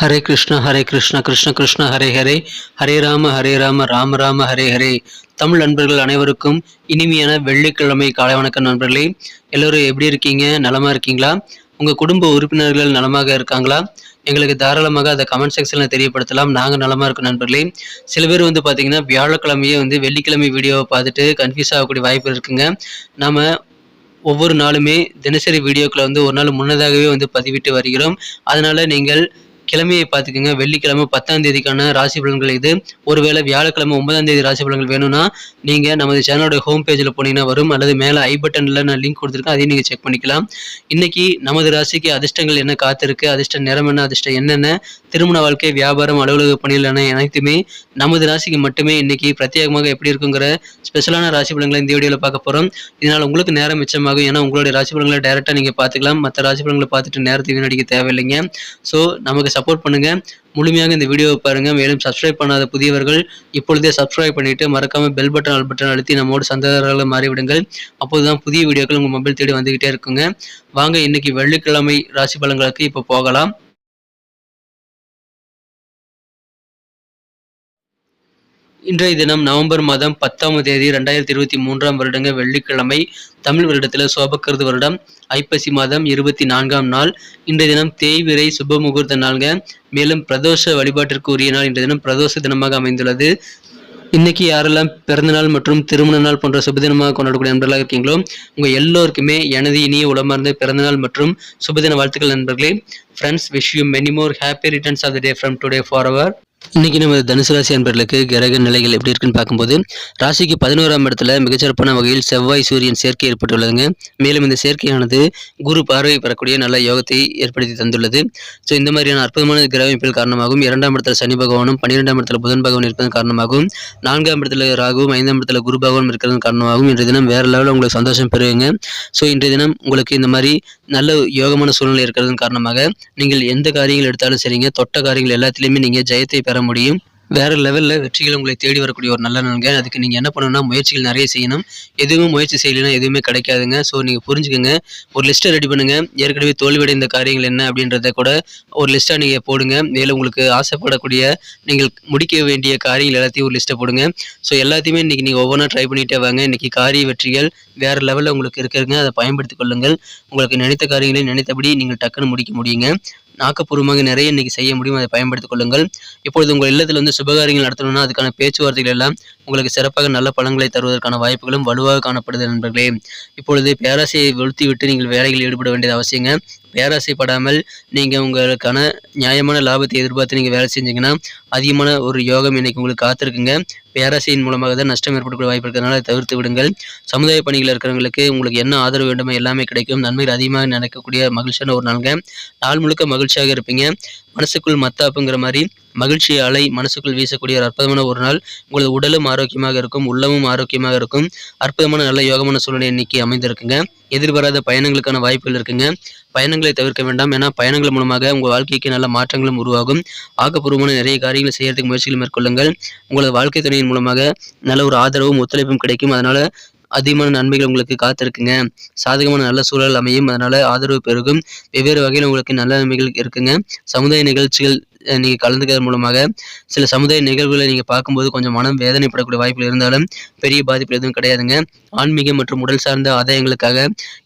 ஹரே கிருஷ்ண ஹரே கிருஷ்ண கிருஷ்ண கிருஷ்ண ஹரே ஹரே. ஹரே ராம ஹரே ராம ராம ராம ஹரே ஹரே. தமிழ் நண்பர்கள் அனைவருக்கும் இனிமையான வெள்ளிக்கிழமை காலை வணக்கம் நண்பர்களே. எல்லோரும் எப்படி இருக்கீங்க? நலமாக இருக்கீங்களா? உங்கள் குடும்ப உறுப்பினர்கள் நலமாக இருக்காங்களா? எங்களுக்கு தாராளமாக அதை கமெண்ட் செக்ஷனில் தெரியப்படுத்தலாம். நாங்கள் நலமாக இருக்கோம் நண்பர்களே. சில பேர் வந்து பார்த்தீங்கன்னா வியாழக்கிழமையே வந்து வெள்ளிக்கிழமை வீடியோவை பார்த்துட்டு கன்ஃபியூஸ் ஆகக்கூடிய வாய்ப்பு இருக்குங்க. நம்ம ஒவ்வொரு நாளுமே தினசரி வீடியோக்களை வந்து ஒரு நாள் முன்னதாகவே வந்து பதிவிட்டு வருகிறோம். அதனால் நீங்கள் கிழமையை பார்த்துக்கோங்க. வெள்ளிக்கிழமை பத்தாம் தேதிக்கான ராசி பலன்கள் இது. ஒருவேளை வியாழக்கிழமை ஒன்பதாம் தேதி ராசி பலன்கள் வேணும்னா நீங்கள் நமது சேனலோட ஹோம் பேஜில் போனீங்கன்னா வரும். அல்லது மேலே ஐ பட்டனில் நான் லிங்க் கொடுத்துருக்கேன். அதையும் நீங்கள் செக் பண்ணிக்கலாம். இன்னைக்கு நமது ராசிக்கு அதிர்ஷ்டங்கள் என்ன காத்திருக்கு? அதிர்ஷ்ட நிறம் என்ன? அதிர்ஷ்டம் என்னென்ன திருமண வாழ்க்கை வியாபாரம் அலுவலக பணிகள் என அனைத்துமே நமது ராசிக்கு மட்டுமே இன்னைக்கு பிரத்யேகமாக எப்படி இருக்குங்கிற ஸ்பெஷலான ராசி பலன்களை இந்த வீடியோவில் பார்க்க போகிறோம் இதனால் உங்களுக்கு நேரம் மிச்சமாகும். ஏன்னா உங்களுடைய ராசி பலன்களை டைரெக்டாக நீங்கள் பார்த்துக்கலாம். மற்ற ராசி பலன்களை பார்த்துட்டு நேரத்தை வீணடிக்க தேவையில்லைங்க. ஸோ நமக்கு சப்போர்ட் பண்ணுங்கள் முழுமையாக இந்த வீடியோவை பாருங்கள் மேலும் சப்ஸ்கிரைப் பண்ணாத புதியவர்கள் இப்பொழுதே சப்ஸ்கிரைப் பண்ணிவிட்டு மறக்காமல் பெல் பட்டன் ஆல் பட்டன் அழுத்தி நம்மோடு சந்ததாரர்களை மாறிவிடுங்கள். அப்போது தான் புதிய வீடியோக்கள் உங்கள் மொபைல் தேடி வந்துக்கிட்டே இருக்குங்க. வாங்க இன்னைக்கு வெள்ளிக்கிழமை ராசி பலன்களுக்கு இப்போ போகலாம். இன்றைய தினம் நவம்பர் மாதம் பத்தாம் தேதி ரெண்டாயிரத்தி இருபத்தி மூன்றாம் வருடங்க வெள்ளிக்கிழமை தமிழ் வருடத்தில் சோபக்கருது வருடம் ஐப்பசி மாதம் இருபத்தி நான்காம் நாள். இன்றைய தினம் தேய்விரை சுப முகூர்த்த நாள்ங்க. மேலும் பிரதோஷ வழிபாட்டிற்கு உரிய நாள் இன்றைய தினம் பிரதோஷ தினமாக அமைந்துள்ளது. இன்னைக்கு யாரெல்லாம் பிறந்தநாள் மற்றும் திருமண நாள் போன்ற சுபதினமாக கொண்டாடக்கூடிய நண்பர்களாக இருக்கீங்களோ உங்கள் எல்லோருக்குமே எனது இனிய உளமார்ந்த பிறந்தநாள் மற்றும் சுபதின வாழ்த்துக்கள் நண்பர்களே. Friends wish you many more happy returns of the day from today for our இன்னைக்கு நம்ம தனுசு ராசி அன்பர்களுக்கு கிரக நிலைகள் எப்படி இருக்குன்னு பார்க்கும்போது ராசிக்கு பதினோராம் இடத்துல மிகச்சிறப்பான வகையில் செவ்வாய் சூரியன் சேர்க்கை ஏற்பட்டுள்ளதுங்க. மேலும் இந்த சேர்க்கையானது குரு பார்வை பெறக்கூடிய நல்ல யோகத்தை ஏற்படுத்தி தந்துள்ளது. ஸோ இந்த மாதிரியான அற்புதமான கிரக அமைப்பில் காரணமாகவும் இரண்டாம் இடத்துல சனி பகவானும் பன்னிரெண்டாம் இடத்துல புதன் பகவான் இருப்பதன் காரணமாகவும் நான்காம் இடத்துல ராகுவும் ஐந்தாம் இடத்துல குரு பகவான் இருக்கிறதன் காரணமாகவும் இன்றைய தினம் வேறு லெவலில் உங்களுக்கு சந்தோஷம் பெறுவீங்க. ஸோ இன்றைய தினம் உங்களுக்கு இந்த மாதிரி நல்ல யோகமான சூழ்நிலை இருக்கிறதன் காரணமாக நீங்கள் எந்த காரியங்கள் எடுத்தாலும் சரிங்க தொட்ட காரியங்கள் எல்லாத்துலேயுமே நீங்கள் ஜெயத்தை பெற முடியும். வேறு லெவலில் வெற்றிகள் உங்களை தேடி வரக்கூடிய ஒரு நல்ல நன்மை அதுக்கு நீங்கள் என்ன பண்ணணும்னா முயற்சிகள் நிறைய செய்யணும். எதுவுமே முயற்சி செய்யலைன்னா எதுவுமே கிடைக்காதுங்க. ஸோ நீங்கள் புரிஞ்சுக்கோங்க. ஒரு லிஸ்ட்டை ரெடி பண்ணுங்கள் ஏற்கனவே தோல்வியடைந்த காரியங்கள் என்ன அப்படின்றத கூட ஒரு லிஸ்ட்டாக நீங்கள் போடுங்க. மேலும் உங்களுக்கு ஆசைப்படக்கூடிய நீங்கள் முடிக்க வேண்டிய காரியங்கள் எல்லாத்தையும் ஒரு லிஸ்ட்டை போடுங்க. ஸோ எல்லாத்தையுமே இன்றைக்கி நீங்கள் ஒவ்வொன்றா ட்ரை பண்ணிகிட்டே வாங்க. இன்றைக்கி காரிய வெற்றிகள் வேறு லெவலில் உங்களுக்கு இருக்கிறதுங்க அதை பயன்படுத்திக் கொள்ளுங்கள். உங்களுக்கு நினைத்த காரியங்களை நினைத்தபடி நீங்கள் டக்குன்னு முடிக்க முடியுங்க. ஆக்கப்பூர்வமாக நிறைய இன்னைக்கு செய்ய முடியும் அதை பயன்படுத்திக் கொள்ளுங்கள். இப்பொழுது உங்கள் இல்லத்தில் வந்து சுபகாரியங்கள் நடத்தணும்னா அதுக்கான பேச்சுவார்த்தைகள் எல்லாம் உங்களுக்கு சிறப்பாக நல்ல பலன்களை தருவதற்கான வாய்ப்புகளும் வலுவாக காணப்படுது நண்பர்களே. இப்பொழுது பேராசையை வெளுத்தி விட்டு நீங்கள் வேலைகளில் ஈடுபட வேண்டியது அவசியங்க. பேராசைப்படாமல் நீங்கள் உங்களுக்கான நியாயமான லாபத்தை எதிர்பார்த்து நீங்கள் வேலை செஞ்சீங்கன்னா அதிகமான ஒரு யோகம் இன்னைக்கு உங்களுக்கு காத்திருக்குங்க. பேராசையின் மூலமாக தான் நஷ்டம் ஏற்படக்கூடிய வாய்ப்பு இருக்கிறதுனால தவிர்த்து விடுங்கள். சமுதாய பணிகள் இருக்கிறவங்களுக்கு உங்களுக்கு என்ன ஆதரவு வேண்டுமோ எல்லாமே கிடைக்கும். நன்மைகள் அதிகமாக நடக்கக்கூடிய மகிழ்ச்சியான ஒரு நாளுங்க. நாள் முழுக்க மகிழ்ச்சியாக இருப்பீங்க. மனசுக்குள் மத்தாப்புங்கிற மாதிரி மகிழ்ச்சி அலை மனசுக்குள் வீசக்கூடிய ஒரு அற்புதமான ஒரு நாள். உங்களது உடலும் ஆரோக்கியமாக இருக்கும் உள்ளமும் ஆரோக்கியமாக இருக்கும். அற்புதமான நல்ல யோகமான சூழ்நிலை இன்னைக்கு அமைந்திருக்குங்க. எதிர்பாராத பயணங்களுக்கான வாய்ப்புகள் இருக்குங்க. பயணங்களை தவிர்க்க வேண்டாம். ஏன்னா பயணங்கள் மூலமாக உங்கள் வாழ்க்கைக்கு நல்ல மாற்றங்களும் உருவாகும். ஆக்கப்பூர்வமான நிறைய காரியங்களை செய்யறதுக்கு முயற்சிகள் மேற்கொள்ளுங்கள். உங்களது வாழ்க்கை துணையின் மூலமாக நல்ல ஒரு ஆதரவும் ஒத்துழைப்பும் கிடைக்கும். அதனால அதிகமான நன்மைகள் உங்களுக்கு காத்திருக்குங்க. சாதகமான நல்ல சூழல் அமையும். அதனால ஆதரவு பெருகும். வெவ்வேறு வகையில் உங்களுக்கு நல்ல நன்மைகள் இருக்குங்க. சமுதாய நிகழ்ச்சிகள் நீங்கள் கலந்துக்கிறது மூலமாக சில சமுதாய நிகழ்வுகளை நீங்கள் பார்க்கும்போது கொஞ்சம் மனம் வேதனைப்படக்கூடிய வாய்ப்புகள் இருந்தாலும் பெரிய பாதிப்பு எதுவும் கிடையாதுங்க. ஆன்மீகம் மற்றும் உடல் சார்ந்த ஆதாயங்களுக்காக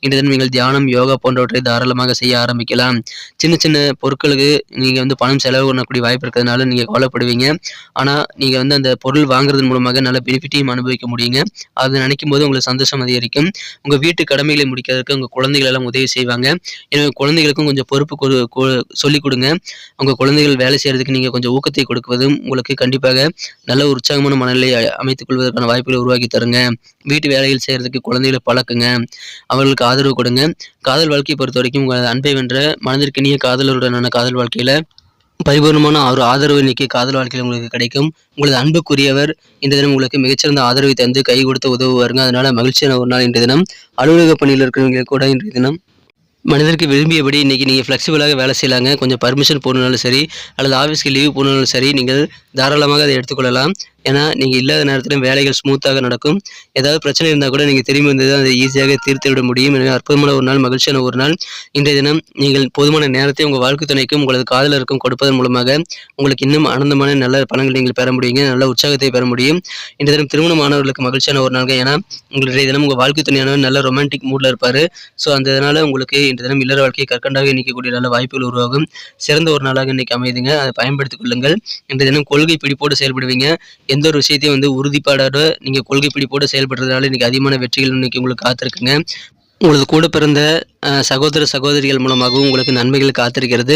இன்று தினம் நீங்கள் தியானம் யோகா போன்றவற்றை தாராளமாக செய்ய ஆரம்பிக்கலாம். சின்ன சின்ன பொருட்களுக்கு நீங்கள் வந்து பணம் செலவு பண்ணக்கூடிய வாய்ப்பு இருக்கிறதுனால நீங்கள் கவலைப்படுவீங்க. ஆனால் நீங்கள் வந்து அந்த பொருள் வாங்குறதன் மூலமாக நல்ல பெனிஃபிட்டையும் அனுபவிக்க முடியுங்க. அதை நினைக்கும் போது உங்களுக்கு சந்தோஷம் அதிகரிக்கும். உங்கள் வீட்டு கடமைகளை முடிக்கிறதுக்கு உங்கள் குழந்தைகள் எல்லாம் உதவி செய்வாங்க. எனவே குழந்தைகளுக்கும் கொஞ்சம் பொறுப்பு கொடு- சொல்லிக் கொடுங்க. உங்கள் குழந்தைகள் வேலை வேலை செய்கிறதுக்கு நீங்கள் கொஞ்சம் ஊக்கத்தை கொடுக்குவதும் உங்களுக்கு கண்டிப்பாக நல்ல உற்சாகமான மனநிலை அமைத்துக் கொள்வதற்கான வாய்ப்புகளை உருவாக்கி தருங்க. வீட்டு வேலைகள் செய்கிறதுக்கு குழந்தைகளை பழக்குங்க. அவர்களுக்கு ஆதரவு கொடுங்க. காதல் வாழ்க்கையை பொறுத்த வரைக்கும் உங்கள் அன்பை வென்ற மனதிற்கினிய காதலருடனான காதல் வாழ்க்கையில் பரிபூர்ணமான ஒரு ஆதரவு இன்னைக்கு காதல் வாழ்க்கையில் உங்களுக்கு கிடைக்கும். உங்களது அன்புக்குரியவர் இந்த தினம் உங்களுக்கு மிகச்சிறந்த ஆதரவை தந்து கை கொடுத்து உதவுவாருங்க. அதனால் மகிழ்ச்சியான ஒரு நாள் இன்றைய தினம். அலுவலக பணியில் இருக்கிறவங்க கூட இன்றைய தினம் மனிதருக்கு விரும்பியபடி இன்றைக்கி நீங்கள் ஃப்ளெக்சிபிளாக வேலை செய்யலாங்க. கொஞ்சம் பர்மிஷன் போடணுனாலும் சரி அல்லது ஆஃபீஸ்க்கு லீவ் போடணுனாலும் சரி நீங்கள் தாராளமாக அதை எடுத்துக்கொள்ளலாம். ஏன்னா நீங்கள் இல்லாத நேரத்திலும் வேலைகள் ஸ்மூத்தாக நடக்கும். ஏதாவது பிரச்சனை இருந்தால் கூட நீங்கள் திரும்பி வந்து அதை ஈஸியாக தீர்த்து விட முடியும். எனவே அற்புதமான ஒரு நாள் மகிழ்ச்சியான ஒரு நாள். இன்றைய தினம் நீங்கள் போதுமான நேரத்தை உங்கள் வாழ்க்கை துணைக்கும் உங்களது காதலருக்கும் கொடுப்பதன் மூலமாக உங்களுக்கு இன்னும் ஆனந்தமான நல்ல பலன்கள் நீங்கள் பெற முடியுங்க. நல்ல உற்சாகத்தை பெற முடியும். இன்றைய தினம் திருமணமானவர்களுக்கு மகிழ்ச்சியான ஒரு நாள் ஏன்னா உங்களுடைய தினம் உங்கள் வாழ்க்கை துணையானவர் நல்ல ரொமான்டிக் மூடில் இருப்பார். ஸோ அந்த இதனால் உங்களுக்கு இன்றைய தினம் இல்லற வாழ்க்கையை கற்கண்டாக நிற்கக்கூடிய நல்ல வாய்ப்புகள் உருவாகும். சிறந்த ஒரு நாளாக இன்னைக்கு அமைதுங்க அதை பயன்படுத்திக் கொள்ளுங்கள். இன்றைய தினம் கொள்கை பிடிப்போடு செயல்படுவீங்க. எந்த ஒரு விஷயத்தையும் வந்து உறுதிப்பாடோட நீங்கள் கொள்கை பிடிப்போடு செயல்படுறதுனால இன்னைக்கு அதிகமான வெற்றிகள் இன்னைக்கு உங்களுக்கு காத்திருக்குங்க. உங்களது கூட பிறந்த சகோதர சகோதரிகள் மூலமாகவும் உங்களுக்கு நன்மைகள் காத்திருக்கிறது.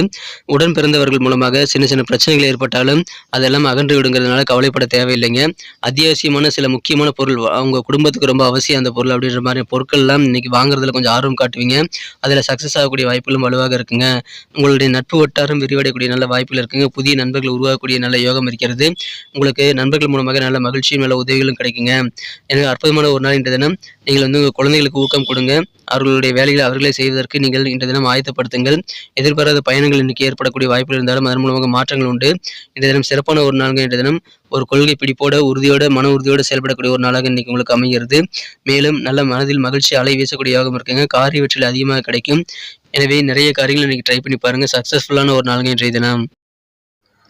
உடன் பிறந்தவர்கள் மூலமாக சின்ன சின்ன பிரச்சனைகள் ஏற்பட்டாலும் அதெல்லாம் அகன்று விடுங்கிறதுனால கவலைப்பட தேவையில்லைங்க. அத்தியாவசியமான சில முக்கியமான பொருள் அவங்க குடும்பத்துக்கு ரொம்ப அவசியம் அந்த பொருள் அப்படின்ற மாதிரி பொருட்கள்லாம் இன்னைக்கு வாங்குறதுல கொஞ்சம் ஆர்வம் காட்டுவீங்க. அதில் சக்ஸஸ் ஆகக்கூடிய வாய்ப்புகளும் வலுவாக இருக்குங்க. உங்களுடைய நட்பு வட்டாரம் விரிவடையக்கூடிய நல்ல வாய்ப்புகள் இருக்குங்க. புதிய நண்பர்கள் உருவாகக்கூடிய நல்ல யோகம் இருக்கிறது. உங்களுக்கு நண்பர்கள் மூலமாக நல்ல மகிழ்ச்சியும் நல்ல உதவிகளும் கிடைக்குங்க. எனக்கு அற்புதமான ஒரு நாள் இன்றைய தினம். நீங்கள் வந்து உங்கள் குழந்தைகளுக்கு ஊக்கம் கொடுங்க. அவர்களுடைய வேலைகளை அவர்களே செய்வதற்கு நீங்கள் இன்றைய தினம் ஆயத்தப்படுத்துங்கள். எதிர்பாராத பயணங்கள் இன்னைக்கு ஏற்படக்கூடிய வாய்ப்புகள் இருந்தாலும் அதன் மூலமாக மாற்றங்கள் உண்டு. இன்றைய தினம் சிறப்பான ஒரு நாள்கள் இன்றைய தினம் ஒரு கொள்கை பிடிப்போட உறுதியோட மன உறுதியோட செயல்படக்கூடிய ஒரு நாளாக இன்னைக்கு உங்களுக்கு அமைகிறது. மேலும் நல்ல மனதில் மகிழ்ச்சி அலை வீசக்கூடிய யோகம் இருக்குங்க. காரிய வெற்றிகள் அதிகமாக கிடைக்கும். எனவே நிறைய காரியங்கள் இன்னைக்கு ட்ரை பண்ணி பாருங்க. சக்ஸஸ்ஃபுல்லான ஒரு நாளுங்க இன்றைய தினம்.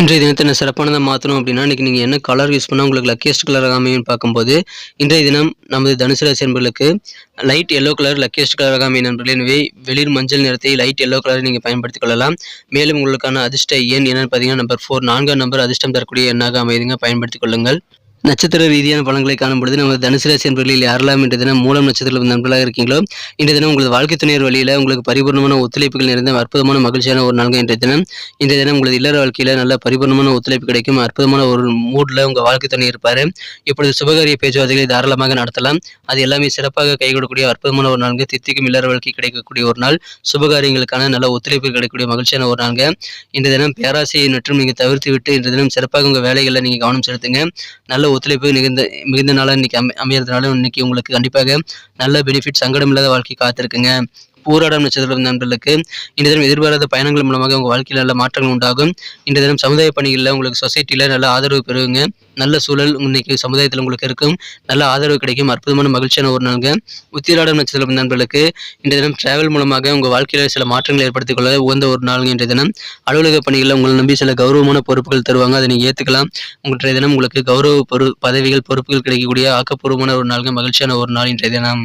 இன்றைய தினத்தை நான் சிறப்பானதாக மாற்றணும் அப்படின்னா இன்றைக்கி நீங்கள் என்ன கலர் யூஸ் பண்ணால் உங்களுக்கு லக்கியஸ்ட் கலர் அமையும்னு பார்க்கும்போது இன்றைய தினம் நமது தனுசு ராசி என்பர்களுக்கு light yellow colour luckiest colour அமையும் நண்பர்களே. எனவே வெளிர் மஞ்சள் நிறத்தை லைட் எல்லோ கலரை நீங்கள் பயன்படுத்திக் கொள்ளலாம். மேலும் உங்களுக்கான அதிர்ஷ்ட எண் என்னென்னு பார்த்தீங்கன்னா நம்பர் ஃபோர் நான்காம் நம்பர் அதிர்ஷ்டம் தரக்கூடிய எண்ணாக அமைதுங்க பயன்படுத்திக் கொள்ளுங்கள். நட்சத்திர ரீதியான பலன்களை காணும் பொழுது நம்ம தனுசு ராசி என்பர்களில் யாரெல்லாம் இன்றைய தினம் மூலம் நட்சத்திரம் நண்பர்களாக இருக்கீங்களோ இன்றைய தினம் உங்களது வாழ்க்கை துணையர் வழியில் உங்களுக்கு பரிபூர்ணமான ஒத்துழைப்புகள் நிறைந்த அற்புதமான மகிழ்ச்சியான ஒரு நாள்கள் இன்றைய தினம். இன்றைய தினம் உங்களது இல்லற வாழ்க்கையில் நல்ல பரிபூர்ணமான ஒத்துழைப்பு கிடைக்கும். அற்புதமான ஒரு மூடில் உங்கள் வாழ்க்கை துணை இருப்பார். இப்பொழுது சுபகாரிய பேச்சுவார்த்தைகளை தாராளமாக நடத்தலாம். அது எல்லாமே சிறப்பாக கைகூடக்கூடிய அற்புதமான ஒரு நான்கு தித்திக்கும் இல்லற வாழ்க்கை கிடைக்கக்கூடிய ஒரு நாள். சுபகாரியங்களுக்கான நல்ல ஒத்துழைப்பு கிடைக்கக்கூடிய மகிழ்ச்சியான ஒரு நாள்ங்க. இன்றைய தினம் பேராசையை மற்றும் நீங்கள் தவிர்த்து விட்டு இன்றைய தினம் சிறப்பாக உங்கள் வேலைகளில் நீங்கள் கவனம் செலுத்துங்க. நல்ல ஒத்துழைப்பு மிகுந்த மிகுந்த நாளாக இன்றைக்கி அமை அமையிறதுனால இன்றைக்கி உங்களுக்கு கண்டிப்பாக நல்ல பெனிஃபிட் சங்கடம் இல்லாத வாழ்க்கை காத்திருக்குங்க. பூராடம் நட்சத்திரம் நண்பர்களுக்கு இன்றைய தினம் எதிர்பாராத பயணங்கள் மூலமாக உங்கள் வாழ்க்கையில் நல்ல மாற்றங்கள் உண்டாகும். இன்றைய தினம் சமுதாய பணிகளில் உங்களுக்கு சொசைட்டியில் நல்ல ஆதரவு பெறுவீங்க. நல்ல சூழல் இன்னைக்கு சமுதாயத்தில் உங்களுக்கு இருக்கும். நல்ல ஆதரவு கிடைக்கும். அற்புதமான மகிழ்ச்சியான ஒரு நாளுங்க. உத்திராடம் நட்சத்திரம் நண்பர்களுக்கு இன்றைய தினம் டிராவல் மூலமாக உங்கள் வாழ்க்கையில் சில மாற்றங்களை ஏற்படுத்திக் கொள்ள உகந்த ஒரு நாளுங்க இன்றைய தினம். அலுவலக பணிகளில் உங்களை நம்பி சில கௌரவமான பொறுப்புகள் தருவாங்க. அதை நீங்கள் ஏற்றுக்கலாம் இன்றைய தினம் உங்களுக்கு கௌரவ பொறு பதவிகள் பொறுப்புகள் கிடைக்கக்கூடிய ஆக்கப்பூர்வமான ஒரு நாளுங்க. மகிழ்ச்சியான ஒரு நாள் இன்றைய தினம்.